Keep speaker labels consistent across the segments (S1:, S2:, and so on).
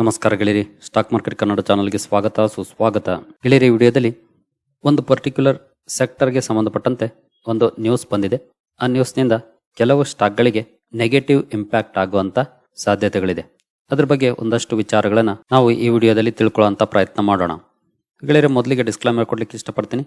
S1: ನಮಸ್ಕಾರ ಗೆಳೆಯರಿ. Stock market Kannada ಚಾನಲ್ಗೆ ಸ್ವಾಗತ, ಸುಸ್ವಾಗತ. ಗೆಳೆಯರಿ ವಿಡಿಯೋದಲ್ಲಿ ಒಂದು ಪರ್ಟಿಕ್ಯುಲರ್ ಸೆಕ್ಟರ್ಗೆ ಸಂಬಂಧಪಟ್ಟಂತೆ ಒಂದು ನ್ಯೂಸ್ ಬಂದಿದೆ. ಆ ನ್ಯೂಸ್ನಿಂದ ಕೆಲವು ಸ್ಟಾಕ್ಗಳಿಗೆ ನೆಗೆಟಿವ್ ಇಂಪ್ಯಾಕ್ಟ್ ಆಗುವಂಥ ಸಾಧ್ಯತೆಗಳಿದೆ. ಅದ್ರ ಬಗ್ಗೆ ಒಂದಷ್ಟು ವಿಚಾರಗಳನ್ನು ನಾವು ಈ ವಿಡಿಯೋದಲ್ಲಿ ತಿಳ್ಕೊಳ್ಳುವಂಥ ಪ್ರಯತ್ನ ಮಾಡೋಣ. ಗೆಳೆಯರೆ, ಮೊದಲಿಗೆ ಡಿಸ್ಕ್ಲೈಮರ್ ಕೊಡ್ಲಿಕ್ಕೆ ಇಷ್ಟಪಡ್ತೀನಿ.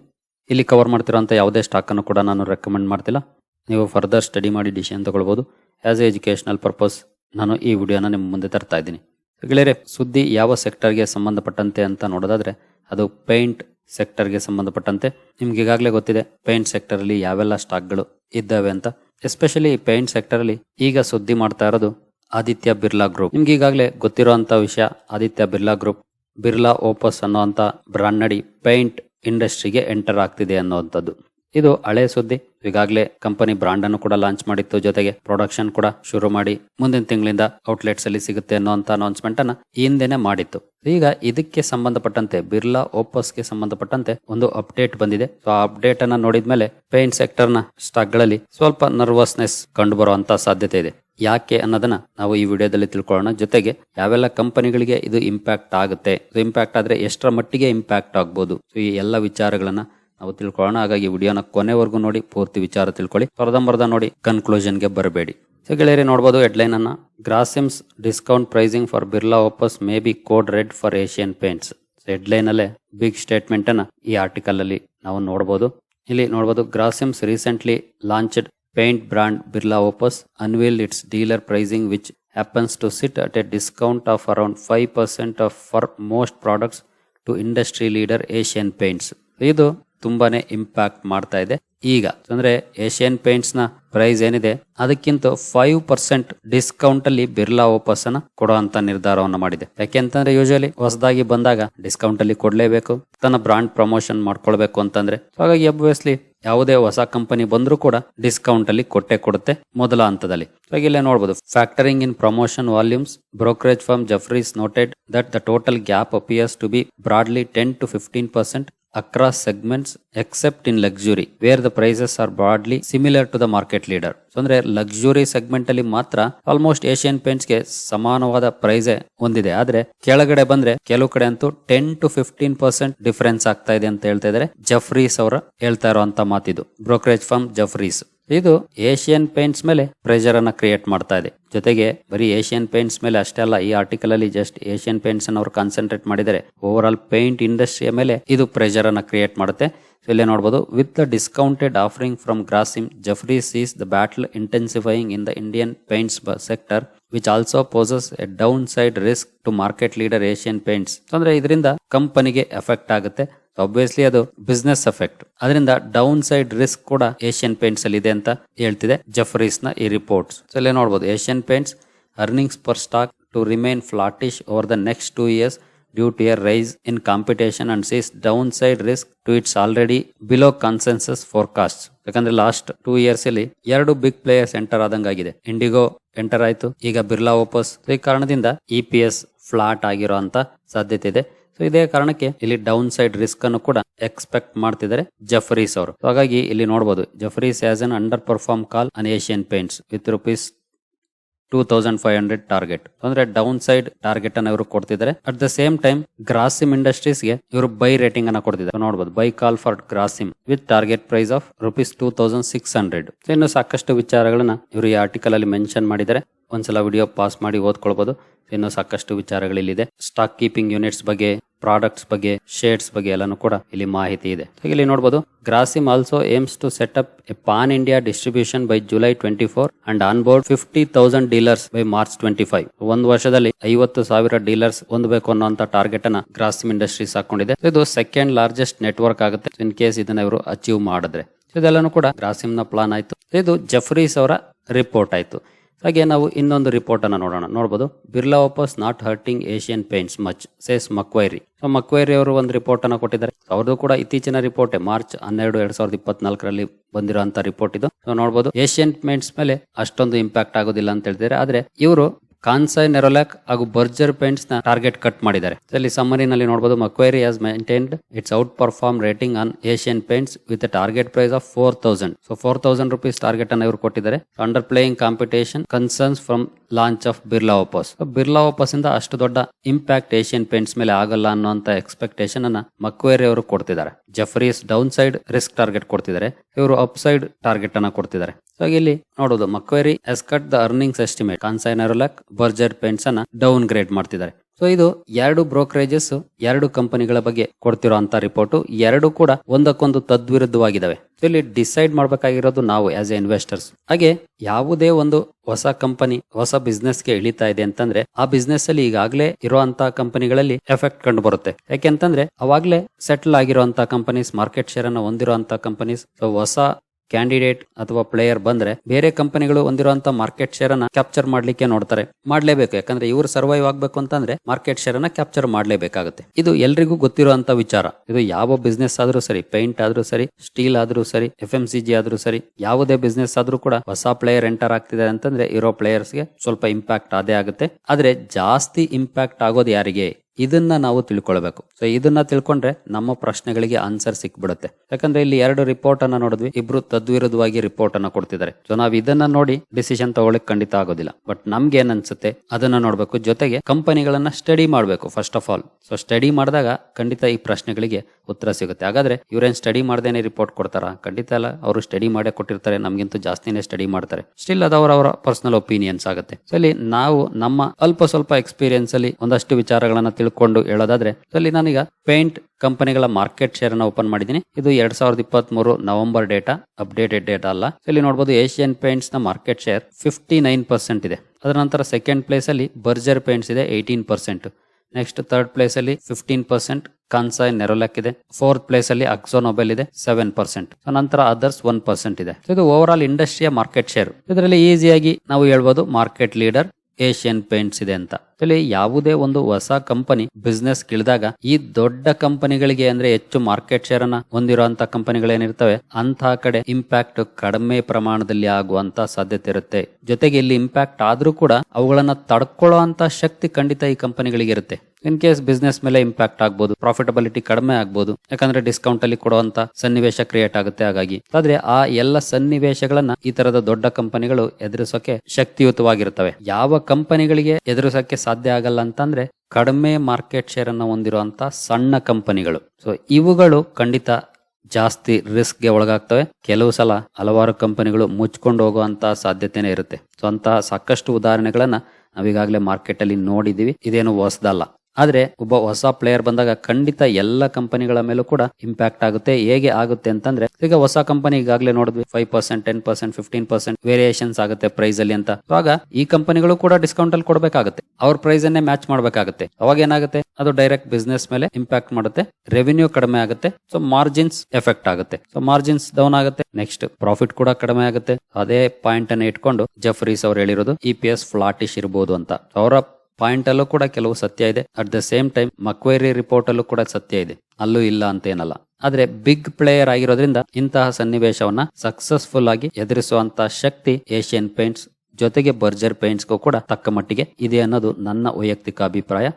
S1: ಇಲ್ಲಿ ಕವರ್ ಮಾಡ್ತಿರೋಂಥ ಯಾವುದೇ ಸ್ಟಾಕನ್ನು ಕೂಡ ನಾನು ರೆಕಮೆಂಡ್ ಮಾಡ್ತಿಲ್ಲ. ನೀವು ಫರ್ದರ್ ಸ್ಟಡಿ ಮಾಡಿ ಡಿಸಿಷನ್ ತಗೊಳ್ಬೋದು. ಆ್ಯಸ್ ಎ ಎಜುಕೇಷನಲ್ ಪರ್ಪಸ್ ನಾನು ಈ ವಿಡಿಯೋನ ನಿಮ್ಮ ಮುಂದೆ ತರ್ತಾ ಇದ್ದೀನಿ. ಗೆಳೆಯರೆ, ಸುದ್ದಿ ಯಾವ ಸೆಕ್ಟರ್ಗೆ ಸಂಬಂಧಪಟ್ಟಂತೆ ಅಂತ ನೋಡೋದಾದ್ರೆ, ಅದು ಪೇಂಟ್ ಸೆಕ್ಟರ್ಗೆ ಸಂಬಂಧಪಟ್ಟಂತೆ. ನಿಮ್ಗೆ ಈಗಾಗಲೇ ಗೊತ್ತಿದೆ ಪೇಂಟ್ ಸೆಕ್ಟರ್ ಅಲ್ಲಿ ಯಾವೆಲ್ಲ ಸ್ಟಾಕ್ಗಳು ಇದ್ದಾವೆ ಅಂತ. ಎಸ್ಪೆಷಲಿ ಪೇಂಟ್ ಸೆಕ್ಟರ್ ಅಲ್ಲಿ ಈಗ ಸುದ್ದಿ ಮಾಡ್ತಾ ಇರೋದು ಆದಿತ್ಯ ಬಿರ್ಲಾ ಗ್ರೂಪ್ ನಿಮ್ಗೆ ಈಗಾಗಲೇ ಅಂಥ ವಿಷಯ ಆದಿತ್ಯ ಬಿರ್ಲಾ ಗ್ರೂಪ್ ಬಿರ್ಲಾ ಓಪಸ್ ಅನ್ನುವಂತ ಬ್ರಾಂಡ್ ನಡಿ ಪೇಂಟ್ ಇಂಡಸ್ಟ್ರಿಗೆ ಎಂಟರ್ ಆಗ್ತಿದೆ ಅನ್ನುವಂಥದ್ದು. ಇದು ಹಳೆ ಸುದ್ದಿ. ಈಗಾಗಲೇ ಕಂಪನಿ ಬ್ರಾಂಡ್ ಅನ್ನು ಕೂಡ ಲಾಂಚ್ ಮಾಡಿತ್ತು. ಜೊತೆಗೆ ಪ್ರೊಡಕ್ಷನ್ ಕೂಡ ಶುರು ಮಾಡಿ ಮುಂದಿನ ತಿಂಗಳಿಂದ ಔಟ್ಲೆಟ್ಸ್ ಅಲ್ಲಿ ಸಿಗುತ್ತೆ ಅನ್ನುವಂತ ಅನೌನ್ಸ್ಮೆಂಟ್ ಅನ್ನ ಹಿಂದೆನೆ ಮಾಡಿತ್ತು. ಈಗ ಇದಕ್ಕೆ ಸಂಬಂಧಪಟ್ಟಂತೆ, ಬಿರ್ಲಾ ಓಪಸ್ಗೆ ಸಂಬಂಧಪಟ್ಟಂತೆ ಒಂದು ಅಪ್ಡೇಟ್ ಬಂದಿದೆ. ಸೊ ಆ ಅಪ್ಡೇಟ್ ಅನ್ನ ನೋಡಿದ್ಮೇಲೆ ಪೇಂಟ್ ಸೆಕ್ಟರ್ನ ಸ್ಟಾಕ್ಗಳಲ್ಲಿ ಸ್ವಲ್ಪ ನರ್ವಸ್ನೆಸ್ ಕಂಡು ಬರುವಂತ ಸಾಧ್ಯತೆ ಇದೆ. ಯಾಕೆ ಅನ್ನೋದನ್ನ ನಾವು ಈ ವಿಡಿಯೋದಲ್ಲಿ ತಿಳ್ಕೊಳ್ಳೋಣ. ಜೊತೆಗೆ ಯಾವೆಲ್ಲ ಕಂಪನಿಗಳಿಗೆ ಇದು ಇಂಪ್ಯಾಕ್ಟ್ ಆಗುತ್ತೆ. ಇಂಪ್ಯಾಕ್ಟ್ ಆದ್ರೆ ಎಷ್ಟರ ಮಟ್ಟಿಗೆ ಇಂಪ್ಯಾಕ್ಟ್ ಆಗ್ಬೋದು. ಈ ಎಲ್ಲ ವಿಚಾರಗಳನ್ನ ನಾವು ತಿಳ್ಕೊಳ್ಳೋಣ. ಹಾಗಾಗಿ ವಿಡಿಯೋನ ಕೊನೆವರೆಗೂ ನೋಡಿ, ಪೂರ್ತಿ ವಿಚಾರ ತಿಳ್ಕೊಳ್ಳಿ. ಅರ್ಧಂಬರ್ಧ ನೋಡಿ ಕನ್ಕ್ಲೂಷನ್ಗೆ ಬರಬೇಡಿ. ಸೊ ಗೆಳೆಯರಿ ನೋಡಬಹುದು ಹೆಡ್ಲೈನ್ ಅನ್ನ. Grasim's discount pricing for Birla Opus may be code red for Asian Paints headline ಅಲ್ಲೇ ಬಿಗ್ ಸ್ಟೇಟ್ಮೆಂಟ್ ಅನ್ನ ಈ ಆರ್ಟಿಕಲ್ ಅಲ್ಲಿ ನಾವು ನೋಡಬಹುದು ಇಲ್ಲಿ ನೋಡಬಹುದು Grasim's recently launched paint brand Birla Opus unveil its dealer pricing which happens to sit at a discount of around 5% of for most products to industry leader Asian paints ಇದು ತುಂಬಾನೇ impact ಮಾಡ್ತಾ ಇದೆ. ಈಗ, ಅಂದ್ರೆ ಏಷ್ಯನ್ ಪೇಂಟ್ಸ್ನ ಪ್ರೈಸ್ ಏನಿದೆ, ಅದಕ್ಕಿಂತ five percent discount ಅಲ್ಲಿ ಬಿರ್ಲಾ ವಾಪಸ್ ಅನ್ನ ಕೊಡುವಂತ ನಿರ್ಧಾರವನ್ನು ಮಾಡಿದೆ. ಯಾಕೆಂತಂದ್ರೆ ಯೂಶಲಿ ಹೊಸದಾಗಿ ಬಂದಾಗ ಡಿಸ್ಕೌಂಟ್ ಅಲ್ಲಿ ಕೊಡ್ಲೇಬೇಕು, ತನ್ನ ಬ್ರಾಂಡ್ ಪ್ರಮೋಷನ್ ಮಾಡ್ಕೊಳ್ಬೇಕು ಅಂತಂದ್ರೆ. ಹಾಗಾಗಿ ಅಬ್ವಿಯಸ್ಲಿ ಯಾವುದೇ ಹೊಸ ಕಂಪನಿ ಬಂದ್ರೂ ಕೂಡ ಡಿಸ್ಕೌಂಟ್ ಅಲ್ಲಿ ಕೊಟ್ಟೆ ಕೊಡುತ್ತೆ ಮೊದಲ ಹಂತದಲ್ಲಿ. ಹಾಗೆ ಇಲ್ಲೇ ನೋಡಬಹುದು factoring in promotion volumes brokerage firm Jefferies noted that the total gap appears to be broadly ten to fifteen percent across segments, except in luxury, where the prices are broadly similar to the market leader. So ಅಂದ್ರೆ luxury segment ಅಲ್ಲಿ ಮಾತ್ರ almost Asian ಪೇಂಟ್ಸ್ಗೆ ಸಮಾನವಾದ price ಹೊಂದಿದೆ ಆದ್ರೆ ಕೆಳಗಡೆ ಬಂದ್ರೆ ಕೆಲವು ಕಡೆ ಅಂತೂ ten to fifteen percent difference ಆಗ್ತಾ ಇದೆ ಅಂತ ಹೇಳ್ತಾ ಇದ್ರೆ ಜಫ್ರೀಸ್ ಅವರ ಹೇಳ್ತಾ ಇರುವಂತ ಮಾತಿದು. ಬ್ರೋಕರೇಜ್ ಫಾರ್ಮ್ ಜಫ್ರೀಸ್ ಇದು ಏಷಿಯನ್ ಪೇಂಟ್ಸ್ ಮೇಲೆ ಪ್ರೆಷರ್ ಅನ್ನ ಕ್ರಿಯೇಟ್ ಮಾಡ್ತಾ ಇದೆ. ಜೊತೆಗೆ ಬರೀ ಏಷಿಯನ್ ಪೇಂಟ್ಸ್ ಮೇಲೆ ಅಷ್ಟೇ ಅಲ್ಲ, ಈ ಆರ್ಟಿಕಲ್ ಅಲ್ಲಿ ಜಸ್ಟ್ ಏಷಿಯನ್ ಪೇಂಟ್ಸ್ ಅನ್ನ ಅವ್ರು ಕಾನ್ಸಂಟ್ರೇಟ್ ಮಾಡಿದರೆ ಓವರ್ ಆಲ್ ಪೇಂಟ್ ಇಂಡಸ್ಟ್ರಿಯ ಮೇಲೆ ಇದು ಪ್ರೆಷರ್ ಅನ್ನ ಕ್ರಿಯೇಟ್ ಮಾಡುತ್ತೆ. ಇಲ್ಲೇ ನೋಡಬಹುದು with the discounted offering from Grasim Jefferies sees the battle intensifying in the Indian paints sector which also poses a downside risk to market leader Asian Paints ಅಂದ್ರೆ ಇದರಿಂದ ಕಂಪನಿಗೆ effect ಆಗುತ್ತೆ. ಆಬ್ವಿಯಸ್ಲಿ ಅದು business effect ಅದರಿಂದ downside risk ಕೂಡ Asian Paints ಅಲ್ಲಿ ಇದೆ ಅಂತ ಹೇಳ್ತಿದೆ ಜಫ್ರೀಸ್ನ ಈ ರಿಪೋರ್ಟ್ಸ್ ಇಲ್ಲೇ ನೋಡಬಹುದು Asian Paints earnings per stock to remain flattish over the next two years due to year rise in competition and sees downside risk to its already below consensus forecast ಯಾಕಂದ್ರೆ last two years ಅಲ್ಲಿ ಎರಡು big players enter ಆದಂಗಾಗಿದೆ. Indigo enter ಆಯ್ತು. ಈಗ ಬಿರ್ಲಾ ಓಪಸ್ ಈ ಕಾರಣದಿಂದ E P S flat ಆಗಿರೋ ಅಂತ ಸಾಧ್ಯತೆ ಇದೆ. ಸೊ ಇದೇ ಕಾರಣಕ್ಕೆ ಇಲ್ಲಿ ಡೌನ್ ಸೈಡ್ ರಿಸ್ಕ್ ಅನ್ನು ಕೂಡ ಎಕ್ಸ್ಪೆಕ್ಟ್ ಮಾಡ್ತಿದ್ದಾರೆ ಜಫರೀಸ್ ಅವರು. ಹಾಗಾಗಿ ಇಲ್ಲಿ ನೋಡಬಹುದು Jefferies as an underperform call on Asian Paints with rupees two thousand five hundred target ಅಂದ್ರೆ ಡೌನ್ ಸೈಡ್ ಟಾರ್ಗೆಟ್ ಅನ್ನ ಇವರು ಕೊಡ್ತಿದ್ದಾರೆ. At the same time Grasim ಇಂಡಸ್ಟ್ರೀಸ್ಗೆ ಇವರು ಬೈ ರೇಟಿಂಗ್ ಅನ್ನ ಕೊಡ್ತಿದ್ದಾರೆ. ನೋಡಬಹುದು buy call for Grasim with target price of rupees two thousand six hundred ಇನ್ನು ಸಾಕಷ್ಟು ವಿಚಾರಗಳನ್ನ ಇವರು ಈ ಆರ್ಟಿಕಲ್ ಅಲ್ಲಿ ಮೆನ್ಷನ್ ಮಾಡಿದ್ದಾರೆ. ಒಂದ್ಸಲ ವಿಡಿಯೋ ಪಾಸ್ ಮಾಡಿ ಓದ್ಕೊಳ್ಬಹುದು ಇನ್ನು ಸಾಕಷ್ಟು ವಿಚಾರಗಳಿಲ್ಲಿದೆ. ಸ್ಟಾಕ್ ಕೀಪಿಂಗ್ ಯೂನಿಟ್ಸ್ ಬಗ್ಗೆ ಪ್ರಾಡಕ್ಟ್ಸ್ ಬಗ್ಗೆ ಶೇಡ್ಸ್ ಬಗ್ಗೆ ಎಲ್ಲಾನು ಕೂಡ ಇಲ್ಲಿ ಮಾಹಿತಿ ಇದೆ. ಇಲ್ಲಿ ನೋಡಬಹುದು Grasim also aims to set up a pan India distribution by July twenty four and on board fifty thousand dealers by March twenty five ಒಂದು ವರ್ಷದಲ್ಲಿ ಐವತ್ತು ಸಾವಿರ ಡೀಲರ್ಸ್ ಹೊಂದಬೇಕು ಅನ್ನೋ ಟಾರ್ಗೆಟ್ ಅನ್ನ ಗ್ರಾಸಿಮ್ ಇಂಡಸ್ಟ್ರೀಸ್ ಹಾಕೊಂಡಿದೆ. ಇದು ಸೆಕೆಂಡ್ ಲಾರ್ಜೆಸ್ಟ್ ನೆಟ್ವರ್ಕ್ ಆಗುತ್ತೆ. ಇನ್ ಕೇಸ್ ಇದನ್ನ ಇವರು ಅಚೀವ್ ಮಾಡಿದ್ರೆ. ಇದೆಲ್ಲಾನು ಕೂಡ ಗ್ರಾಸಿಮ್ನ ಪ್ಲಾನ್ ಆಯ್ತು ಇದು ಜಫ್ರೀಸ್ ಅವರ ರಿಪೋರ್ಟ್ ಆಯ್ತು. ಹಾಗೆ ನಾವು ಇನ್ನೊಂದು ರಿಪೋರ್ಟ್ ಅನ್ನ ನೋಡೋಣ. ನೋಡಬಹುದು Birla Opus not hurting Asian Paints much says Macquarie so Macquarie ಅವರು ಒಂದು ರಿಪೋರ್ಟ್ ಅನ್ನ ಕೊಟ್ಟಿದ್ದಾರೆ. ಅವ್ರದ್ದು ಕೂಡ ಇತ್ತೀಚಿನ ರಿಪೋರ್ಟ್ ಮಾರ್ಚ್ ಹನ್ನೆರಡು, ಎರಡ್ ಸಾವಿರದ ಇಪ್ಪತ್ನಾಲ್ಕರಲ್ಲಿ ಬಂದಿರುವಂತ ರಿಪೋರ್ಟ್ ಇದು. ನೋಡಬಹುದು ಏಷ್ಯನ್ ಪೇಂಟ್ಸ್ ಮೇಲೆ ಅಷ್ಟೊಂದು ಇಂಪ್ಯಾಕ್ಟ್ ಆಗೋದಿಲ್ಲ ಅಂತ ಹೇಳ್ತಿದ್ದಾರೆ ಆದ್ರೆ ಇವರು ಕಾನ್ಸಾಯ್ ನೆರೋಲಾಕ್ ಹಾಗೂ ಬರ್ಜರ್ ಪೇಂಟ್ಸ್ನ ಟಾರ್ಗೆಟ್ ಕಟ್ ಮಾಡಿದ್ದಾರೆ. ಇದರಲ್ಲಿ ಸಮ್ಮರಿನಲ್ಲಿ ನೋಡಬಹುದು Macquarie has maintained its outperform rating on Asian Paints with target price of four thousand so four thousand rupees target ಅನ್ನು ಇವರು ಕೊಟ್ಟಿದ್ದಾರೆ. Underplaying competition concerns from launch of Birla Opus Birla Opus ಇಂದ ಅಷ್ಟು ದೊಡ್ಡ ಇಂಪ್ಯಾಕ್ಟ್ ಏಷ್ಯನ್ ಪೇಂಟ್ಸ್ ಮೇಲೆ ಆಗಲ್ಲ ಅನ್ನುವಂತ expectation ಅನ್ನ ಮಕ್ವೇರಿ ಅವರು ಕೊಡ್ತಿದ್ದಾರೆ. Jefferies downside risk target ಕೊಡ್ತಿದ್ದಾರೆ. ಇವರು ಅಪ್ ಸೈಡ್ ಟಾರ್ಗೆಟ್ ಅನ್ನ ಕೊಡ್ತಿದ್ದಾರೆ. ಸೊ ಇಲ್ಲಿ ನೋಡೋದು Macquarie has cut the earnings estimate ಕಾನ್ಸೈನರುಲಕ್ Berger Paints ಅನ್ನ ಡೌನ್ ಗ್ರೇಡ್ ಮಾಡ್ತಿದ್ದಾರೆ. ಸೊ ಇದು ಎರಡು ಬ್ರೋಕರೇಜಸ್, ಎರಡು ಕಂಪನಿಗಳ ಬಗ್ಗೆ ಕೊಡ್ತಿರೋ ಅಂತ ರಿಪೋರ್ಟ್. ಎರಡು ಕೂಡ ಒಂದಕ್ಕೊಂದು ತದ್ವಿರುದ್ಧವಾಗಿದ್ದಾವೆ ಇಲ್ಲಿ ಡಿಸೈಡ್ ಮಾಡಬೇಕಾಗಿರೋದು ನಾವು ಆಸ್ ಎ ಇನ್ವೆಸ್ಟರ್ಸ್ ಹಾಗೆ ಯಾವುದೇ ಒಂದು ಹೊಸ ಕಂಪನಿ, ಹೊಸ ಬಿಸ್ನೆಸ್ಗೆ ಇಳಿತಾ ಇದೆ ಅಂತಂದ್ರೆ, ಆ ಬಿಸ್ನೆಸ್ ಅಲ್ಲಿ ಈಗಾಗಲೇ ಇರುವಂತ ಕಂಪನಿಗಳಲ್ಲಿ ಎಫೆಕ್ಟ್ ಕಂಡು ಬರುತ್ತೆ. ಯಾಕೆಂತಂದ್ರೆ ಅವಾಗಲೇ ಸೆಟಲ್ ಆಗಿರುವಂತಹ ಕಂಪನೀಸ್ ಮಾರ್ಕೆಟ್ ಶೇರ್ ಅನ್ನ ಹೊಂದಿರುವಂತಹ ಕಂಪನೀಸ್ ಹೊಸ ಕ್ಯಾಂಡಿಡೇಟ್ ಅಥವಾ ಪ್ಲೇಯರ್ ಬಂದ್ರೆ ಬೇರೆ ಕಂಪನಿಗಳು ಹೊಂದಿರುವಂತ ಮಾರ್ಕೆಟ್ ಶೇರ್ ಅನ್ನ ಕ್ಯಾಪ್ಚರ್ ಮಾಡ್ಲಿಕ್ಕೆ ನೋಡ್ತಾರೆ. ಮಾಡ್ಲೇಬೇಕು. ಯಾಕಂದ್ರೆ ಇವರು ಸರ್ವೈವ್ ಆಗ್ಬೇಕು ಅಂತಂದ್ರೆ ಮಾರ್ಕೆಟ್ ಶೇರ್ ಅನ್ನ ಕ್ಯಾಪ್ಚರ್ ಮಾಡ್ಲೇಬೇಕಾಗುತ್ತೆ. ಇದು ಎಲ್ರಿಗೂ ಗೊತ್ತಿರುವಂತ ವಿಚಾರ. ಇದು ಯಾವ ಬಿಸ್ನೆಸ್ ಆದ್ರೂ ಸರಿ ಪೇಂಟ್ ಆದ್ರೂ ಸರಿ ಸ್ಟೀಲ್ ಆದ್ರೂ ಸರಿ ಎಫ್ ಎಂ ಸಿ ಆದ್ರೂ ಸರಿ, ಯಾವುದೇ ಬಿಸ್ನೆಸ್ ಆದ್ರೂ ಕೂಡ ಹೊಸ ಪ್ಲೇಯರ್ ಎಂಟರ್ ಆಗ್ತಿದೆ ಅಂತಂದ್ರೆ ಇರೋ ಪ್ಲೇಯರ್ಸ್ಗೆ ಗೆ ಸ್ವಲ್ಪ ಇಂಪ್ಯಾಕ್ಟ್ ಅದೇ ಆಗುತ್ತೆ. ಆದ್ರೆ ಜಾಸ್ತಿ ಇಂಪ್ಯಾಕ್ಟ್ ಆಗೋದು ಯಾರಿಗೆ? ಇದನ್ನ ನಾವು ತಿಳ್ಕೊಳ್ಬೇಕು. ಸೊ ಇದನ್ನ ತಿಳ್ಕೊಂಡ್ರೆ ನಮ್ಮ ಪ್ರಶ್ನೆಗಳಿಗೆ ಆನ್ಸರ್ ಸಿಕ್ಬಿಡುತ್ತೆ. ಯಾಕಂದ್ರೆ ಇಲ್ಲಿ ಎರಡು ರಿಪೋರ್ಟ್ ಅನ್ನ ನೋಡಿದ್ವಿ. ಇಬ್ರು ತದ್ವಿರುದ್ಧವಾಗಿ ರಿಪೋರ್ಟ್ ಅನ್ನ ಕೊಡ್ತಿದ್ದಾರೆ. ಸೊ ನಾವ್ ಇದನ್ನ ನೋಡಿ ಡಿಸಿಷನ್ ತಗೊಳಕ್ ಖಂಡಿತ ಆಗೋದಿಲ್ಲ. ಬಟ್ ನಮ್ಗೆ ಏನ್ ಅನ್ಸುತ್ತೆ? ಅದನ್ನ ನೋಡ್ಬೇಕು. ಜೊತೆಗೆ ಕಂಪನಿಗಳನ್ನ ಸ್ಟಡಿ ಮಾಡ್ಬೇಕು first of all so study ಮಾಡಿದಾಗ ಖಂಡಿತ ಈ ಪ್ರಶ್ನೆಗಳಿಗೆ ಉತ್ತರ ಸಿಗುತ್ತೆ. ಹಾಗಾದ್ರೆ ಇವ್ರೇನ್ ಸ್ಟಡಿ ಮಾಡ್ದೇನೆ ರಿಪೋರ್ಟ್ ಕೊಡ್ತಾರ? ಖಂಡಿತ ಅಲ್ಲ. ಅವರು ಸ್ಟಡಿ ಮಾಡೇ ಕೊಟ್ಟಿರ್ತಾರೆ. ನಮ್ಗಿಂತ ಜಾಸ್ತಿನೇ ಸ್ಟಡಿ ಮಾಡ್ತಾರೆ. ಸ್ಟಿಲ್ ಅದು ಅವರವರ ಪರ್ಸನಲ್ ಒಪಿನಿಯನ್ಸ್ ಆಗುತ್ತೆ. ಸೊ ಇಲ್ಲಿ ನಾವು ನಮ್ಮ ಅಲ್ಪ ಸ್ವಲ್ಪ ಎಕ್ಸ್ಪೀರಿಯನ್ಸ್ ಅಲ್ಲಿ ಒಂದಷ್ಟು ವಿಚಾರಗಳನ್ನ ತಿಳ್ಕೊಂಡು ಹೇಳೋದಾದ್ರೆ ಅಲ್ಲಿ ನಾನೀಗ ಪೇಂಟ್ ಕಂಪನಿಗಳ ಮಾರ್ಕೆಟ್ ಶೇರ್ ಅನ್ನ ಓಪನ್ ಮಾಡಿದ್ದೀನಿ. ಇದು ಎರಡ್ ಸಾವಿರದ ಇಪ್ಪತ್ತ್ ಮೂರು ನವೆಂಬರ್ ಡೇಟಾ, ಅಪ್ಡೇಟೆಡ್ ಡೇಟಾ ಅಲ್ಲ. ಇಲ್ಲಿ ನೋಡಬಹುದು Asian ಪೇಂಟ್ಸ್ನ market share fifty nine percent ಇದೆ. ಅದರ ನಂತರ ಸೆಕೆಂಡ್ ಪ್ಲೇಸ್ ಅಲ್ಲಿ ಬರ್ಜರ್ ಪೇಂಟ್ಸ್ ಇದೆ, eighteen percent. Next third place ಅಲ್ಲಿ ಫಿಫ್ಟೀನ್ ಪರ್ಸೆಂಟ್. ಕಾನ್ಸಾಯ್ ನೆರೋಲಾಕ್ ಇದೆ. ಫೋರ್ತ್ ಪ್ಲೇಸ್ ಅಲ್ಲಿ ಅಕ್ಸೋ ನೊಬೆಲ್ ಇದೆ, ಸೆವೆನ್ ಪರ್ಸೆಂಟ್. ನಂತರ ಅದರ್ಸ್ ಒನ್ ಪರ್ಸೆಂಟ್ ಇದೆ. ಇದು ಓವರ್ ಆಲ್ ಇಂಡಸ್ಟ್ರಿಯ ಮಾರ್ಕೆಟ್ ಶೇರ್. ಇದರಲ್ಲಿ ಈಸಿಯಾಗಿ ನಾವು ಹೇಳ್ಬೋದು ಮಾರ್ಕೆಟ್ ಲೀಡರ್ ಏಷ್ಯನ್ ಪೇಂಟ್ಸ್ ಇದೆ ಅಂತ. ಇಲ್ಲಿ ಯಾವುದೇ ಒಂದು ಹೊಸ ಕಂಪನಿ ಬಿಸ್ನೆಸ್ ಇಳಿದಾಗ ಈ ದೊಡ್ಡ ಕಂಪನಿಗಳಿಗೆ ಅಂದ್ರೆ ಹೆಚ್ಚು ಮಾರ್ಕೆಟ್ ಶೇರ್ ಅನ್ನ ಹೊಂದಿರುವಂತ ಕಂಪನಿಗಳೇನಿರ್ತವೆ ಅಂತಹ ಕಡೆ ಇಂಪ್ಯಾಕ್ಟ್ ಕಡಿಮೆ ಪ್ರಮಾಣದಲ್ಲಿ ಆಗುವಂತ ಸಾಧ್ಯತೆ ಇರುತ್ತೆ. ಜೊತೆಗೆ ಇಲ್ಲಿ ಇಂಪ್ಯಾಕ್ಟ್ ಆದ್ರೂ ಕೂಡ ಅವುಗಳನ್ನ ತಡ್ಕೊಳ್ಳೋ ಅಂತ ಶಕ್ತಿ ಖಂಡಿತ ಈ ಕಂಪನಿಗಳಿಗೆ ಇರುತ್ತೆ. ಇನ್ ಕೇಸ್ ಬಿಸ್ನೆಸ್ ಮೇಲೆ ಇಂಪ್ಯಾಕ್ಟ್ ಆಗ್ಬೋದು ಪ್ರಾಫಿಟಬಿಲಿಟಿ ಕಡಿಮೆ ಆಗ್ಬೋದು, ಯಾಕಂದ್ರೆ ಡಿಸ್ಕೌಂಟ್ ಅಲ್ಲಿ ಕೊಡುವಂತ ಸನ್ನಿವೇಶ ಕ್ರಿಯೇಟ್ ಆಗುತ್ತೆ ಹಾಗಾಗಿ. ಆದ್ರೆ ಆ ಎಲ್ಲ ಸನ್ನಿವೇಶಗಳನ್ನ ಈ ತರದ ದೊಡ್ಡ ಕಂಪನಿಗಳು ಎದುರಿಸೋಕೆ ಶಕ್ತಿಯುತವಾಗಿರುತ್ತವೆ. ಯಾವ ಕಂಪನಿಗಳಿಗೆ ಎದುರಿಸೋಕೆ ಆಗಲ್ಲ ಅಂತಂದ್ರೆ ಕಡಿಮೆ ಮಾರ್ಕೆಟ್ ಶೇರ್ ಅನ್ನ ಹೊಂದಿರುವಂತ ಸಣ್ಣ ಕಂಪನಿಗಳು ಸೊ ಇವುಗಳು ಖಂಡಿತ ಜಾಸ್ತಿ ರಿಸ್ಕ್ಗೆ ಒಳಗಾಗ್ತವೆ. ಕೆಲವು ಸಲ ಹಲವಾರು ಕಂಪನಿಗಳು ಮುಚ್ಕೊಂಡು ಹೋಗುವಂತ ಸಾಧ್ಯತೆನೇ ಇರುತ್ತೆ. ಸೊ ಅಂತ ಸಾಕಷ್ಟು ಉದಾಹರಣೆಗಳನ್ನ ನಾವೀಗಾಗಲೇ ಮಾರ್ಕೆಟ್ ಅಲ್ಲಿ ನೋಡಿದೀವಿ. ಇದೇನು ಹೊಸದಲ್ಲ. ಆದ್ರೆ ಒಬ್ಬ ಹೊಸ ಪ್ಲೇಯರ್ ಬಂದಾಗ ಖಂಡಿತ ಎಲ್ಲ ಕಂಪನಿಗಳ ಮೇಲೂ ಕೂಡ ಇಂಪ್ಯಾಕ್ಟ್ ಆಗುತ್ತೆ. ಹೇಗೆ ಆಗುತ್ತೆ ಅಂತಂದ್ರೆ, ಈಗ ಹೊಸ ಕಂಪನಿ ಈಗಾಗಲೇ ನೋಡಿದ್ವಿ five percent ten percent fifteen percent variations ಆಗುತ್ತೆ ಪ್ರೈಸ್ ಅಲ್ಲಿ ಅಂತ. ಆಗ ಈ ಕಂಪನಿಗಳು ಕೂಡ ಡಿಸ್ಕೌಂಟ್ ಅಲ್ಲಿ ಕೊಡಬೇಕಾಗುತ್ತೆ. ಅವ್ರ ಪ್ರೈಸ್ ಅನ್ನೇ ಮ್ಯಾಚ್ ಮಾಡಬೇಕಾಗುತ್ತೆ. ಅವಾಗ ಏನಾಗುತ್ತೆ? ಅದು ಡೈರೆಕ್ಟ್ ಬಿಸ್ನೆಸ್ ಮೇಲೆ ಇಂಪ್ಯಾಕ್ಟ್ ಮಾಡುತ್ತೆ. ರೆವಿನ್ಯೂ ಕಡಿಮೆ ಆಗುತ್ತೆ. ಸೊ ಮಾರ್ಜಿನ್ಸ್ ಎಫೆಕ್ಟ್ ಆಗುತ್ತೆ. ಸೊ ಮಾರ್ಜಿನ್ಸ್ ಡೌನ್ ಆಗುತ್ತೆ. ನೆಕ್ಸ್ಟ್ ಪ್ರಾಫಿಟ್ ಕೂಡ ಕಡಿಮೆ ಆಗುತ್ತೆ. ಅದೇ ಪಾಯಿಂಟ್ ಅನ್ನ ಇಟ್ಕೊಂಡು ಜಫ್ರೀಸ್ ಅವ್ರು ಹೇಳಿರೋದು ಇ ಪಿ ಎಸ್ ಫ್ಲಾಟಿಶ್ ಇರಬಹುದು ಅಂತ. ಅವರ ಪಾಯಿಂಟ್ ಅಲ್ಲೂ ಕೂಡ ಕೆಲವು ಸತ್ಯ ಇದೆ. At the same time Macquarie report ಅಲ್ಲೂ ಕೂಡ ಸತ್ಯ ಇದೆ. ಅಲ್ಲೂ ಇಲ್ಲ ಅಂತ ಏನಲ್ಲ. ಆದ್ರೆ ಬಿಗ್ ಪ್ಲೇಯರ್ ಆಗಿರೋದ್ರಿಂದ ಇಂತಹ ಸನ್ನಿವೇಶವನ್ನ ಸಕ್ಸಸ್ಫುಲ್ ಆಗಿ ಎದುರಿಸುವಂತಹ ಶಕ್ತಿ ಏಷ್ಯನ್ ಪೇಂಟ್ಸ್ ಜೊತೆಗೆ ಬರ್ಜರ್ ಪೇಂಟ್ಸ್ಗೂ ಕೂಡ ತಕ್ಕ ಮಟ್ಟಿಗೆ ಇದೆ ಅನ್ನೋದು ನನ್ನ ವೈಯಕ್ತಿಕ ಅಭಿಪ್ರಾಯ.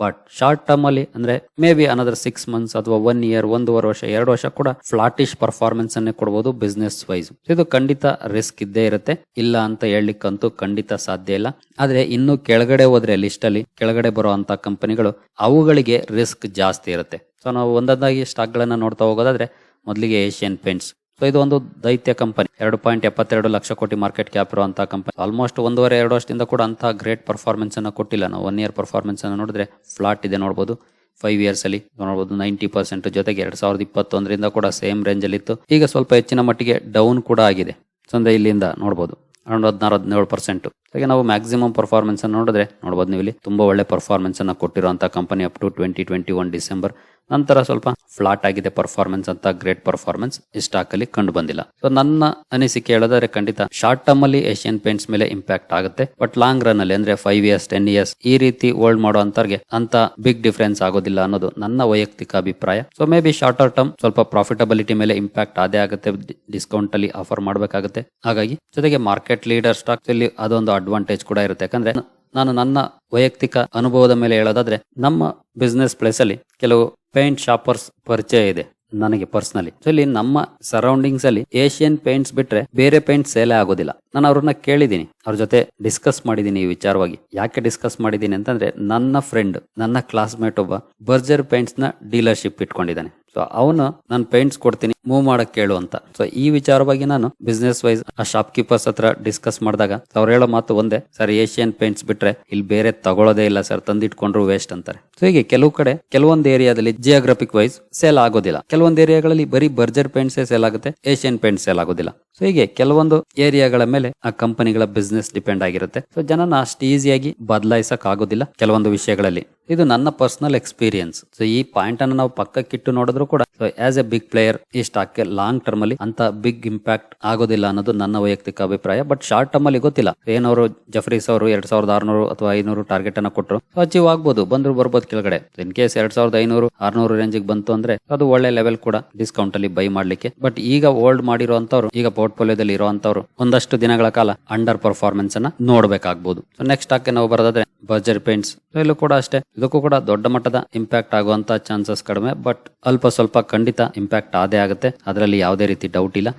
S1: ಬಟ್ ಶಾರ್ಟ್ ಟರ್ಮ್ ಅಲ್ಲಿ ಅಂದ್ರೆ maybe another six months ಅಥವಾ ಒನ್ ಇಯರ್ ಒಂದೂವರೆ ವರ್ಷ, ಎರಡು ವರ್ಷ ಕೂಡ ಫ್ಲಾಟಿಶ್ ಪರ್ಫಾರ್ಮೆನ್ಸ್ ಅನ್ನೇ ಕೊಡಬಹುದು ಬಿಸ್ನೆಸ್ ವೈಸ್ ಇದು ಖಂಡಿತ ರಿಸ್ಕ್ ಇದ್ದೇ ಇರುತ್ತೆ. ಇಲ್ಲ ಅಂತ ಹೇಳಲಿಕ್ಕಂತೂ ಖಂಡಿತ ಸಾಧ್ಯ ಇಲ್ಲ. ಆದ್ರೆ ಇನ್ನು ಕೆಳಗಡೆ ಹೋದ್ರೆ ಲಿಸ್ಟ್ ಅಲ್ಲಿ ಕೆಳಗಡೆ ಬರುವಂತ ಕಂಪನಿಗಳು ಅವುಗಳಿಗೆ ರಿಸ್ಕ್ ಜಾಸ್ತಿ ಇರುತ್ತೆ. ಸೊ ನಾವು ಒಂದೊಂದಾಗಿ ಸ್ಟಾಕ್ ಗಳನ್ನ ನೋಡ್ತಾ ಹೋಗೋದಾದ್ರೆ ಮೊದಲಿಗೆ ಏಷ್ಯನ್ ಪೇಂಟ್ಸ್ ಸೊ ಇದು ಒಂದು ದೈತ್ಯ ಕಂಪನಿ ಎರಡು ಪಾಯಿಂಟ್ ಎಪ್ಪತ್ತೆರಡು ಲಕ್ಷ ಕೋಟಿ ಮಾರ್ಕೆಟ್ ಕ್ಯಾಪ್ ಇರುವಂತಹ ಕಂಪನಿ ಆಲ್ಮೋಸ್ಟ್ ಒಂದೂವರೆ, ಎರಡು ವರ್ಷದಿಂದ ಕೂಡ ಅಂತ ಗ್ರೇಟ್ ಪರ್ಫಾರ್ಮೆನ್ಸ್ ಅನ್ನು ಕೊಟ್ಟಿಲ್ಲ. ನಾವು ಒನ್ ಇಯರ್ ಪರ್ಫಾರ್ಮೆನ್ಸ್ ಅನ್ನು ನೋಡಿದ್ರೆ ಫ್ಲಾಟ್ ಇದೆ ನೋಡಬಹುದು ಫೈವ್ ಇಯರ್ಸ್ ಅಲ್ಲಿ ನೋಡಬಹುದು ನೈಂಟಿ ಪರ್ಸೆಂಟ್ ಜೊತೆಗೆ ಎರಡ್ ಸಾವಿರದ ಇಪ್ಪತ್ತೊಂದರಿಂದ ಕೂಡ ಸೇಮ್ ರೇಂಜ್ ಅಲ್ಲಿ ಇತ್ತು. ಈಗ ಸ್ವಲ್ಪ ಹೆಚ್ಚಿನ ಮಟ್ಟಿಗೆ ಡೌನ್ ಕೂಡ ಆಗಿದೆ. ಸೊ ಅಂದ್ರೆ ಇಲ್ಲಿಂದ ನೋಡಬಹುದು ಅರೌಂಡ್ ಹದಿನಾರು, ಹದಿನೇಳು ಪರ್ಸೆಂಟ್ ಹಾಗೆ ನಾವು ಮ್ಯಾಕ್ಸಿಮಮ್ ಪರ್ಫಾರ್ಮೆನ್ಸ್ ಅನ್ನು ನೋಡಿದ್ರೆ ನೋಡಬಹುದು ನೀವು ಇಲ್ಲಿ ತುಂಬಾ ಒಳ್ಳೆ ಪರ್ಫಾರ್ಮೆನ್ಸ್ ಅನ್ನು ಕೊಟ್ಟಿರುವಂತಹ company up to twenty twenty one December ನಂತರ ಸ್ವಲ್ಪ ಫ್ಲಾಟ್ ಆಗಿದೆ ಪರ್ಫಾರ್ಮೆನ್ಸ್ ಅಂತ ಗ್ರೇಟ್ ಪರ್ಫಾರ್ಮೆನ್ಸ್ ಈ ಸ್ಟಾಕ್ ಅಲ್ಲಿ ಕಂಡು ಬಂದಿಲ್ಲ. ಸೊ ನನ್ನ ಅನಿಸಿಕೆ ಹೇಳೋದಾದ್ರೆ ಖಂಡಿತ ಶಾರ್ಟ್ ಟರ್ಮ್ ಅಲ್ಲಿ ಏಷ್ಯನ್ ಪೇಂಟ್ಸ್ ಮೇಲೆ ಇಂಪ್ಯಾಕ್ಟ್ ಆಗುತ್ತೆ. ಬಟ್ ಲಾಂಗ್ ರನ್ ಅಲ್ಲಿ ಅಂದ್ರೆ ಫೈವ್ ಇಯರ್ಸ್ ಟೆನ್ ಇಯರ್ಸ್ ಈ ರೀತಿ ಹೋಲ್ಡ್ ಮಾಡೋ ಅಂತರ್ಗೆ ಅಂತ ಬಿಗ್ ಡಿಫರೆನ್ಸ್ ಆಗೋದಿಲ್ಲ ಅನ್ನೋದು ನನ್ನ ವೈಯಕ್ತಿಕ ಅಭಿಪ್ರಾಯ. So may be shorter term ಸ್ವಲ್ಪ ಪ್ರಾಫಿಟಬಿಲಿಟಿ ಮೇಲೆ ಇಂಪ್ಯಾಕ್ಟ್ ಅದೇ ಆಗುತ್ತೆ. ಡಿಸ್ಕೌಂಟ್ ಅಲ್ಲಿ ಆಫರ್ ಮಾಡಬೇಕಾಗುತ್ತೆ. ಹಾಗಾಗಿ, ಜೊತೆಗೆ ಮಾರ್ಕೆಟ್ ಲೀಡರ್ ಸ್ಟಾಕ್ ಅಲ್ಲಿ ಅದೊಂದು ಅಡ್ವಾಂಟೇಜ್ ಕೂಡ ಇರುತ್ತೆ. ಯಾಕಂದ್ರೆ ನಾನು ನನ್ನ ವೈಯಕ್ತಿಕ ಅನುಭವದ ಮೇಲೆ ಹೇಳೋದಾದ್ರೆ ನಮ್ಮ ಬಿಸ್ನೆಸ್ ಪ್ಲೇಸ್ ಅಲ್ಲಿ ಕೆಲವು ಪೇಂಟ್ ಶಾಪರ್ಸ್ ಪರಿಚಯ ಇದೆ ನನಗೆ ಪರ್ಸನಲಿ ಸೊ ಇಲ್ಲಿ ನಮ್ಮ ಸರೌಂಡಿಂಗ್ಸ್ ಅಲ್ಲಿ ಏಷ್ಯನ್ ಪೇಂಟ್ಸ್ ಬಿಟ್ರೆ ಬೇರೆ ಪೇಂಟ್ ಸೇಲೆ ಆಗೋದಿಲ್ಲ. ನಾನು ಅವ್ರನ್ನ ಕೇಳಿದ್ದೀನಿ. ಅವ್ರ ಜೊತೆ ಡಿಸ್ಕಸ್ ಮಾಡಿದ್ದೀನಿ ಈ ವಿಚಾರವಾಗಿ. ಯಾಕೆ ಡಿಸ್ಕಸ್ ಮಾಡಿದ್ದೀನಿ ಅಂತಂದ್ರೆ ನನ್ನ ಫ್ರೆಂಡ್ ನನ್ನ ಕ್ಲಾಸ್ಮೇಟ್ ಒಬ್ಬ ಬರ್ಜರ್ ಪೇಂಟ್ಸ್ನ ಡೀಲರ್ಶಿಪ್ ಇಟ್ಕೊಂಡಿದ್ದಾನೆ. ಸೊ ಅವನು ನಾನು ಪೇಂಟ್ಸ್ ಕೊಡ್ತೀನಿ ಮೂವ್ ಮಾಡಕ್ ಕೇಳು ಅಂತ. ಸೊ ಈ ವಿಚಾರವಾಗಿ ನಾನು ಬಿಸ್ನೆಸ್ ವೈಸ್ ಆ ಶಾಪ್ ಕೀಪರ್ಸ್ ಹತ್ರ ಡಿಸ್ಕಸ್ ಮಾಡಿದಾಗ ಅವ್ರು ಹೇಳೋ ಮಾತು ಒಂದೇ, ಸರ್ ಏಷ್ಯನ್ ಪೇಂಟ್ಸ್ ಬಿಟ್ರೆ ಇಲ್ಲಿ ಬೇರೆ ತಗೊಳ್ಳೋದೇ ಇಲ್ಲ ಸರ್, ತಂದಿಟ್ಕೊಂಡ್ರು ವೇಸ್ಟ್ ಅಂತಾರೆ. ಸೊ ಹೀಗೆ ಕೆಲವು ಕಡೆ, ಕೆಲವೊಂದು ಏರಿಯಾದಲ್ಲಿ ಜಿಯೋಗ್ರಫಿಕ್ ವೈಸ್ ಸೇಲ್ ಆಗೋದಿಲ್ಲ. ಕೆಲವೊಂದು ಏರಿಯಾಗಳಲ್ಲಿ ಬರೀ ಬರ್ಜರ್ ಪೇಂಟ್ಸೇ ಸೇಲ್ ಆಗುತ್ತೆ ಏಷ್ಯನ್ ಪೇಂಟ್ ಸೇಲ್ ಆಗೋದಿಲ್ಲ. ಸೊ ಹೀಗೆ ಕೆಲವೊಂದು ಏರಿಯಾಗಳ ಮೇಲೆ ಆ ಕಂಪನಿಗಳ ಬಿಸ್ನೆಸ್ ಡಿಪೆಂಡ್ ಆಗಿರುತ್ತೆ. ಸೊ ಜನನ ಅಷ್ಟು ಈಸಿಯಾಗಿ ಬದಲಾಯಿಸಕ್ ಆಗೋದಿಲ್ಲ ಕೆಲವೊಂದು ವಿಷಯಗಳಲ್ಲಿ. ಇದು ನನ್ನ ಪರ್ಸನಲ್ ಎಕ್ಸ್ಪೀರಿಯನ್ಸ್ ಸೊ ಈ ಪಾಯಿಂಟ್ ಅನ್ನು ನಾವು ಪಕ್ಕಕ್ಕಿಟ್ಟು ನೋಡಿದ್ರು ಕೂಡ so as a big player ಈ ಸ್ಟಾಕ್ ಲಾಂಗ್ ಟರ್ಮ್ ಅಲ್ಲಿ ಅಂತ ಬಿಗ್ ಇಂಪ್ಯಾಕ್ಟ್ ಆಗೋದಿಲ್ಲ ಅನ್ನೋದು ನನ್ನ ವೈಯಕ್ತಿಕ ಅಭಿಪ್ರಾಯ. ಬಟ್ ಶಾರ್ಟ್ ಟರ್ಮ್ ಅಲ್ಲಿ ಗೊತ್ತಿಲ್ಲ. ಏನವರು ಜಫ್ರೀಸ್ ಅವರು ಎರಡ್ ಸಾವಿರದ ಆರ್ನೂರು ಅಥವಾ ಐನೂರು ಟಾರ್ಗೆಟ್ ಅನ್ನ ಕೊಟ್ಟರು ಅಚೀವ್ ಆಗ್ಬೋದು. ಬಂದ್ರು ಬರ್ಬೋದು ಕೆಳಗಡೆ. ಇನ್ ಕೇಸ್ ಎರಡ್ ಸಾವಿರದ ಐನೂರು, ಆರ್ನೂರು ರೇಂಜ್ ಬಂತು ಅಂದ್ರೆ ಅದು ಒಳ್ಳೆ ಲೆವೆಲ್ ಕೂಡ ಡಿಸ್ಕೌಂಟ್ ಅಲ್ಲಿ ಬೈ ಮಾಡ್ಲಿಕ್ಕೆ. ಬಟ್ ಈಗ ಓಲ್ಡ್ ಮಾಡಿರುವಂತವ್ರು ಈಗ ಪೋರ್ಟ್ಫೋಲಿಯೋದಲ್ಲಿ ಇರುವಂತವ್ರು ಒಂದಷ್ಟು ದಿನಗಳ ಕಾಲ ಅಂಡರ್ ಪರ್ಫಾರ್ಮೆನ್ಸ್ ಅನ್ನ ನೋಡಬೇಕಾಗಬಹುದು ನೆಕ್ಸ್ಟ್ ಸ್ಟಾಕ್ ನಾವು ಬರೋದಾದ್ರೆ ಬರ್ಜರ್ ಪೇಂಟ್ಸ್ ಇಲ್ಲೂ ಕೂಡ ಅಷ್ಟೇ. ಇದಕ್ಕೂ ಕೂಡ ದೊಡ್ಡ ಮಟ್ಟದ ಇಂಪ್ಯಾಕ್ಟ್ ಆಗುವಂತ ಚಾನ್ಸಸ್ ಕಡಿಮೆ ಬಟ್ ಅಲ್ಪ ಸ್ವಲ್ಪ ಖಂಡಿತ ಇಂಪ್ಯಾಕ್ಟ್ ಆದೇ ಆಗುತ್ತೆ. ಅದರಲ್ಲಿ ಯಾವುದೇ ರೀತಿ ಡೌಟ್ ಇಲ್ಲ.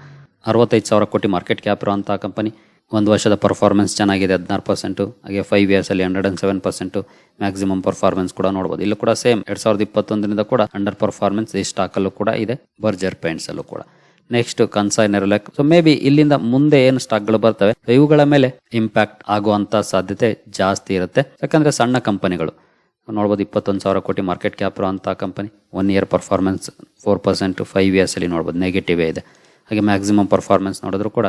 S1: ಅರವತ್ತೈದು ಸಾವಿರ ಕೋಟಿ ಮಾರ್ಕೆಟ್ ಕ್ಯಾಪ್ ಇರುವಂತಹ ಕಂಪನಿ ಒಂದು ವರ್ಷದ ಪರ್ಫಾರ್ಮೆನ್ಸ್ ಚೆನ್ನಾಗಿದೆ, ಹದಿನಾರು ಪರ್ಸೆಂಟು ಹಾಗೆ ಫೈವ್ ಇಯರ್ಸ್ ಅಲ್ಲಿ hundred and seven percent maximum performance ಕೂಡ ನೋಡಬಹುದು ಇಲ್ಲೂ ಕೂಡ ಸೇಮ್ ಎರಡ್ ಸಾವಿರದ ಇಪ್ಪತ್ತೊಂದರಿಂದ ಕೂಡ ಅಂಡರ್ ಪರ್ಫಾರ್ಮೆನ್ಸ್ ಈ ಸ್ಟಾಕ್ ಅಲ್ಲೂ ಕೂಡ ಇದೆ. ಬರ್ಜರ್ ಪೇಂಟ್ಸ್ ಅಲ್ಲೂ ಕೂಡ. Next consignor ಲೆಕ್ so may be ಇಲ್ಲಿಂದ ಮುಂದೆ ಏನು ಸ್ಟಾಕ್ಗಳು ಬರ್ತವೆ ಇವುಗಳ ಮೇಲೆ ಇಂಪ್ಯಾಕ್ಟ್ ಆಗುವಂತ ಸಾಧ್ಯತೆ ಜಾಸ್ತಿ ಇರುತ್ತೆ. ಯಾಕಂದ್ರೆ ಸಣ್ಣ ಕಂಪನಿಗಳು. ನೋಡ್ಬೋದು ಇಪ್ಪತ್ತೊಂದು ಸಾವಿರ ಕೋಟಿ ಮಾರ್ಕೆಟ್ ಕ್ಯಾಪ್ ಅಂತ company one year performance four percent five years ಅಲ್ಲಿ ನೋಡ್ಬೋದು ನೆಗೆಟಿವ್ ಇದೆ. ಹಾಗೆ ಮ್ಯಾಕ್ಸಿಮಮ್ ಪರ್ಫಾರ್ಮೆನ್ಸ್ ನೋಡಿದ್ರು ಕೂಡ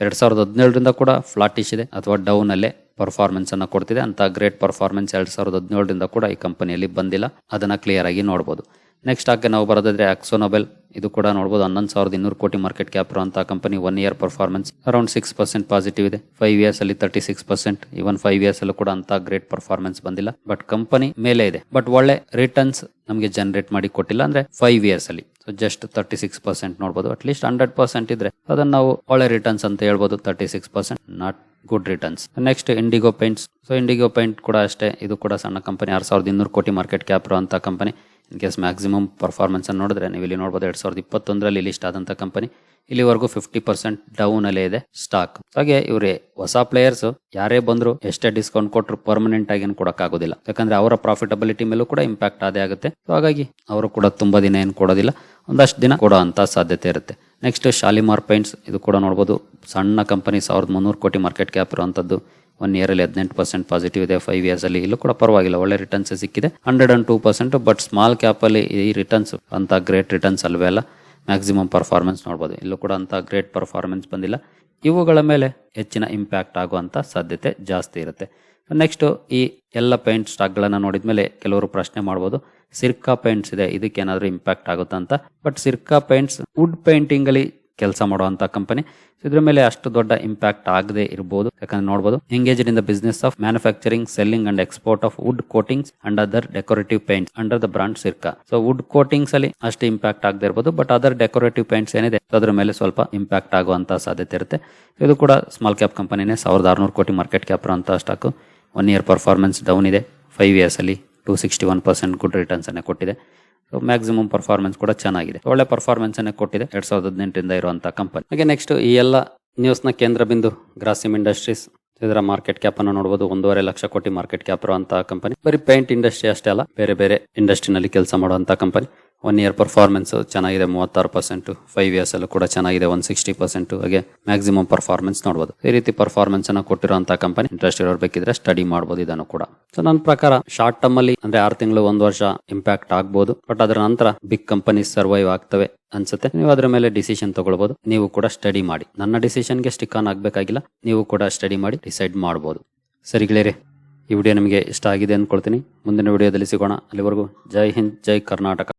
S1: ಎರಡ್ ಸಾವಿರದ ಹದಿನೇಳರಿಂದ ಕೂಡ ಫ್ಲಾಟಿಶ್ ಇದೆ ಅಥವಾ ಡೌನ್ ಅಲ್ಲೇ ಪರ್ಫಾರ್ಮೆನ್ಸ್ ಅನ್ನ ಕೊಡ್ತಿದೆ. ಅಂತ ಗ್ರೇಟ್ ಪರ್ಫಾರ್ಮೆನ್ಸ್ ಎರಡ್ ಸಾವಿರದ ಹದಿನೇಳರಿಂದ ಕೂಡ ಈ ಕಂಪನಿಯಲ್ಲಿ ಬಂದಿಲ್ಲ. ಅದನ್ನ ಕ್ಲಿಯರ್ ಆಗಿ ನೋಡಬಹುದು ನೆಕ್ಸ್ಟ್ ಹಾಗೆ ನಾವು ಬರೋದಾದ್ರೆ ಆಕ್ಸೋನೊಬೆಲ್ ಇದು ಕೂಡ ನೋಡ್ಬೋದು ಹನ್ನೊಂದು ಸಾವಿರದ ಇನ್ನೂರು ಕೋಟಿ ಮಾರ್ಕೆಟ್ ಕ್ಯಾಪ್ ಅಂತ company one year performance around six percent positive ಇದೆ. ಫೈವ್ ಇಯರ್ಸ್ ಅಲ್ಲಿ thirty six percent even five years ಅಲ್ಲೂ ಕೂಡ ಅಂತ ಗ್ರೇಟ್ ಪರ್ಫಾರ್ಮೆನ್ಸ್ ಬಂದಿಲ್ಲ. ಬಟ್ ಕಂಪನಿ ಮೇಲೆ ಇದೆ. ಬಟ್ ಒಳ್ಳೆ ರಿಟರ್ನ್ಸ್ ನಮಗೆ ಜನರೇಟ್ ಮಾಡಿ ಕೊಟ್ಟಿಲ್ಲ ಅಂದ್ರೆ ಫೈವ್ ಇಯರ್ಸ್ ಅಲ್ಲಿ. So just thirty six percent ನೋಡಬಹುದು ಅಟ್ ಲೀಸ್ಟ್ ಹಂಡ್ರೆಡ್ ಪರ್ಸೆಂಟ್ ಇದ್ರೆ ಅದನ್ನ ನಾವು ಒಳ್ಳೆ ರಿಟರ್ನ್ಸ್ ಅಂತ ಹೇಳ್ಬೋದು thirty six percent not good returns next Indigo Paints so Indigo Paint ಕೂಡ ಅಷ್ಟೇ. ಇದು ಕೂಡ ಸಣ್ಣ ಕಂಪನಿ ಆರು ಸಾವಿರದ ಇನ್ನೂರು ಕೋಟಿ ಮಾರ್ಕೆಟ್ ಕ್ಯಾಪ್ ಇರುವಂತ company in case maximum performance ಅನ್ನು ನೋಡಿದ್ರೆ, ನೀವು ಇಲ್ಲಿ ನೋಡಬಹುದು ಎರಡ್ ಸಾವಿರದ ಇಪ್ಪತ್ತೊಂದರಲ್ಲಿ ಲಿಸ್ಟ್ ಆದಂತ ಕಂಪನಿ ಇಲ್ಲಿವರೆಗೂ ಫಿಫ್ಟಿ ಪರ್ಸೆಂಟ್ ಡೌನ್ ಅಲ್ಲೇ ಇದೆ ಸ್ಟಾಕ್ ಹಾಗೆ ಇವರೇ ಹೊಸ ಪ್ಲೇಯರ್ಸ್ ಯಾರೇ ಬಂದ್ರು ಎಷ್ಟೇ ಡಿಸ್ಕೌಂಟ್ ಕೊಟ್ಟರು ಪರ್ಮನೆಂಟ್ ಆಗಿ ಏನು ಕೊಡೋಕ್ಕಾಗೋದಿಲ್ಲ ಯಾಕಂದ್ರೆ ಅವರ ಪ್ರಾಫಿಟಬಿಲಿಟಿ ಮೇಲೂ ಕೂಡ ಇಂಪ್ಯಾಕ್ಟ್ ಅದೇ ಆಗುತ್ತೆ. ಹಾಗಾಗಿ ಅವರು ಕೂಡ ತುಂಬಾ ದಿನ ಏನು ಕೊಡೋದಿಲ್ಲ. ಒಂದಷ್ಟು ದಿನ ಕೊಡೋ ಅಂತ ಸಾಧ್ಯತೆ ಇರುತ್ತೆ. ನೆಕ್ಸ್ಟ್ ಶಾಲಿಮಾರ್ ಪೈಂಟ್ಸ್, ಇದು ಕೂಡ ನೋಡ್ಬೋದು. ಸಣ್ಣ ಕಂಪನಿ ಸಾವಿರದ ಮುನ್ನೂರು ಕೋಟಿ ಮಾರ್ಕೆಟ್ ಕ್ಯಾಪ್ ಇರುವಂಥದ್ದು ಒನ್ ಇಯರಲ್ಲಿ ಹದಿನೆಂಟು ಪರ್ಸೆಂಟ್ ಪಾಸಿಟಿವ್ ಇದೆ. ಫೈವ್ ಇಯರ್ಸ್ ಅಲ್ಲಿ ಇಲ್ಲೂ ಕೂಡ ಪರವಾಗಿಲ್ಲ. ಒಳ್ಳೆ ರಿಟರ್ನ್ಸ್ ಸಿಕ್ಕಿದೆ. Hundred and two percent but small cap ಅಲ್ಲಿ ಈ ರಿಟರ್ನ್ಸ್ ಅಂತ ಗ್ರೇಟ್ ರಿಟರ್ನ್ಸ್ ಅಲ್ವೇ ಅಲ್ಲ. ಮ್ಯಾಕ್ಸಿಮಮ್ ಪರ್ಫಾರ್ಮೆನ್ಸ್ ನೋಡ್ಬೋದು. ಇಲ್ಲೂ ಕೂಡ ಅಂತ ಗ್ರೇಟ್ ಪರ್ಫಾರ್ಮೆನ್ಸ್ ಬಂದಿಲ್ಲ. ಇವುಗಳ ಮೇಲೆ ಹೆಚ್ಚಿನ ಇಂಪ್ಯಾಕ್ಟ್ ಆಗುವಂಥ ಸಾಧ್ಯತೆ ಜಾಸ್ತಿ ಇರುತ್ತೆ. ನೆಕ್ಸ್ಟ್ ಈ ಎಲ್ಲ ಪೇಂಟ್ ನೋಡಿದ ಮೇಲೆ ಕೆಲವರು ಪ್ರಶ್ನೆ ಮಾಡ್ಬೋದು. ಸಿರ್ಕಾ ಪೇಂಟ್ಸ್ ಇದೆ, ಇದಕ್ಕೆ ಏನಾದರೂ ಇಂಪ್ಯಾಕ್ಟ್ ಆಗುತ್ತಾ ಅಂತ. But Sirca Paints wood painting ಅಲ್ಲಿ ಕೆಲಸ ಮಾಡುವಂತ ಕಂಪನಿ ಇದ್ರ ಮೇಲೆ ಅಷ್ಟು ದೊಡ್ಡ ಇಂಪ್ಯಾಕ್ಟ್ ಆಗದೆ ಇರಬಹುದು ಯಾಕಂದ್ರೆ ನೋಡಬಹುದು engage in the business of manufacturing selling and export of wood coatings and other decorative paints under the brand Sirca so wood coatings ಅಲ್ಲಿ ಅಷ್ಟು ಇಂಪ್ಯಾಕ್ಟ್ ಆಗದೆ ಇರಬಹುದು ಬಟ್ ಅದರ್ ಡೆಕೋರೇಟಿವ್ ಪೇಂಟ್ಸ್ ಏನಿದೆ ಅದ್ರ ಮೇಲೆ ಸ್ವಲ್ಪ ಇಂಪ್ಯಾಕ್ಟ್ ಆಗುವಂತ ಸಾಧ್ಯತೆ ಇರುತ್ತೆ. ಇದು ಕೂಡ ಸ್ಮಾಲ್ ಕ್ಯಾಪ್ ಕಂಪನಿನೇ ಸಾವಿರದ ಆರುನೂರು ಕೋಟಿ ಮಾರ್ಕೆಟ್ ಕ್ಯಾಪ್ ಅಂತ stock one year performance down ಇದೆ. ಫೈವ್ ಇಯರ್ಸ್ ಅಲ್ಲಿ two sixty one percent good returns ಅನ್ನ ಕೊಟ್ಟಿದೆ. ಸೊ ಮ್ಯಾಕ್ಸಿಮಮ್ ಪರ್ಫಾರ್ಮೆನ್ಸ್ ಕೂಡ ಚೆನ್ನಾಗಿದೆ. ಒಳ್ಳೆ ಪರ್ಫಾರ್ಮೆನ್ಸ್ ಅನ್ನ ಕೊಟ್ಟಿದೆ ಎರಡ್ ಸಾವಿರದ ಹದಿನೆಂಟರಿಂದ ಇರುವಂತಹ ಕಂಪನಿ ಹಾಗೆ ನೆಕ್ಸ್ಟ್ ಈ ಎಲ್ಲ ನ್ಯೂಸ್ನ ಕೇಂದ್ರ ಬಿಂದು ಗ್ರಾಸಿಮ್ ಇಂಡಸ್ಟ್ರೀಸ್ ಇದರ ಮಾರ್ಕೆಟ್ ಕ್ಯಾಪ್ ಅನ್ನು ನೋಡಬಹುದು ಒಂದೂವರೆ ಲಕ್ಷ ಕೋಟಿ ಮಾರ್ಕೆಟ್ ಕ್ಯಾಪ್ ಇರುವಂತಹ ಕಂಪನಿ ಬರೀ ಪೇಂಟ್ ಇಂಡಸ್ಟ್ರಿ ಅಷ್ಟೇ ಅಲ್ಲ, ಬೇರೆ ಬೇರೆ ಇಂಡಸ್ಟ್ರಿನಲ್ಲಿ ಕೆಲಸ ಮಾಡುವಂತಹ ಕಂಪನಿ ಒನ್ ಇಯರ್ ಪರ್ಫಾರ್ಮೆನ್ಸ್ ಚೆನ್ನಾಗಿದೆ, ಮೂವತ್ತಾರು ಪರ್ಸೆಂಟ್ ಫೈವ್ ಇಯರ್ಸ್ ಅಲ್ಲೂ ಕೂಡ ಚೆನ್ನಾಗಿದೆ ಒನ್ ಸಿಕ್ಸ್ಟಿ ಪರ್ಸೆಂಟ್ ಹಾಗೆ ಮ್ಯಾಕ್ಸಿಮಮ್ ಪರ್ಫಾರ್ಮೆನ್ಸ್ ನೋಡಬಹುದು ಈ ರೀತಿ ಪರ್ಫಾರ್ಮೆನ್ಸ್ ಅನ್ನ ಕೊಟ್ಟಿರುವಂತಹ ಕಂಪನಿ ಇಂಟ್ರೆಸ್ಟ್ ಇರೋರು ಬೇಕಿದ್ರೆ ಸ್ಟಡಿ ಮಾಡಬಹುದು ಇದನ್ನು ಕೂಡ. ಸೊ ನನ್ನ ಪ್ರಕಾರ ಶಾರ್ಟ್ ಟರ್ಮ್ ಅಲ್ಲಿ ಅಂದ್ರೆ ಆರು ತಿಂಗಳು, ಒಂದು ವರ್ಷ ಇಂಪ್ಯಾಕ್ಟ್ ಆಗ್ಬಹುದು ಬಟ್ ಅದರ ನಂತರ ಬಿಗ್ ಕಂಪನೀಸ್ ಸರ್ವೈವ್ ಆಗ್ತವೆ ಅನ್ಸುತ್ತೆ. ನೀವು ಅದರ ಮೇಲೆ ಡಿಸಿಷನ್ ತಗೊಳ್ಬಹುದು ನೀವು ಕೂಡ ಸ್ಟಡಿ ಮಾಡಿ. ನನ್ನ ಡಿಸಿಷನ್ಗೆ ಸ್ಟಿಕ್ ಆನ್ ಆಗಬೇಕಾಗಿಲ್ಲ. ನೀವು ಕೂಡ ಸ್ಟಡಿ ಮಾಡಿ ಡಿಸೈಡ್ ಮಾಡಬಹುದು ಸರಿ ಗೆಳೆಯರೆ, ಈ ವಿಡಿಯೋ ನಿಮಗೆ ಇಷ್ಟ ಆಗಿದೆ ಅಂದ್ಕೊಳ್ತೀನಿ ಮುಂದಿನ ವಿಡಿಯೋದಲ್ಲಿ ಸಿಗೋಣ. ಅಲ್ಲಿವರೆಗೂ ಜೈ ಹಿಂದ್, ಜೈ ಕರ್ನಾಟಕ.